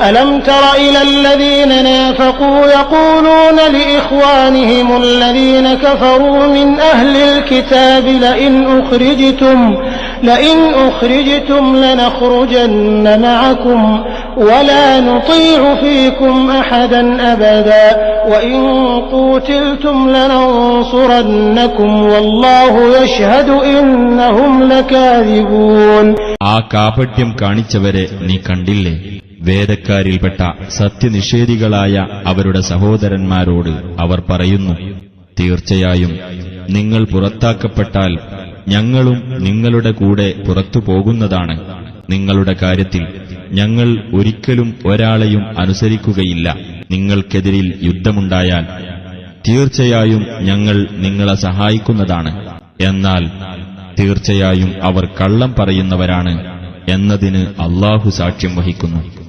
ألم تر إلى الذين نافقوا يقولون لإخوانهم الذين كفروا من أهل الكتاب لئن أخرجتم لئن أخرجتم لنخرجن معكم ولا نطيع فيكم أحدا أبدا وإن قوتلتم لننصرنكم والله يشهد إنهم لكاذبون ആ കാപട്യം കാണിച്ചവരെ നീ കണ്ടില്ലേ വേദക്കാരിൽപ്പെട്ട സത്യനിഷേധികളായ അവരുടെ സഹോദരന്മാരോട് അവർ പറയുന്നു തീർച്ചയായും നിങ്ങൾ പുറത്താക്കപ്പെട്ടാൽ ഞങ്ങളും നിങ്ങളുടെ കൂടെ പുറത്തു പോകുന്നതാണ്. നിങ്ങളുടെ കാര്യത്തിൽ ഞങ്ങൾ ഒരിക്കലും ഒരാളെയും അനുസരിക്കുകയില്ല. നിങ്ങൾക്കെതിരിൽ യുദ്ധമുണ്ടായാൽ തീർച്ചയായും ഞങ്ങൾ നിങ്ങളെ സഹായിക്കുന്നതാണ്. എന്നാൽ തീർച്ചയായും അവർ കള്ളം പറയുന്നവരാണ് എന്നതിന് അള്ളാഹു സാക്ഷ്യം വഹിക്കുന്നു.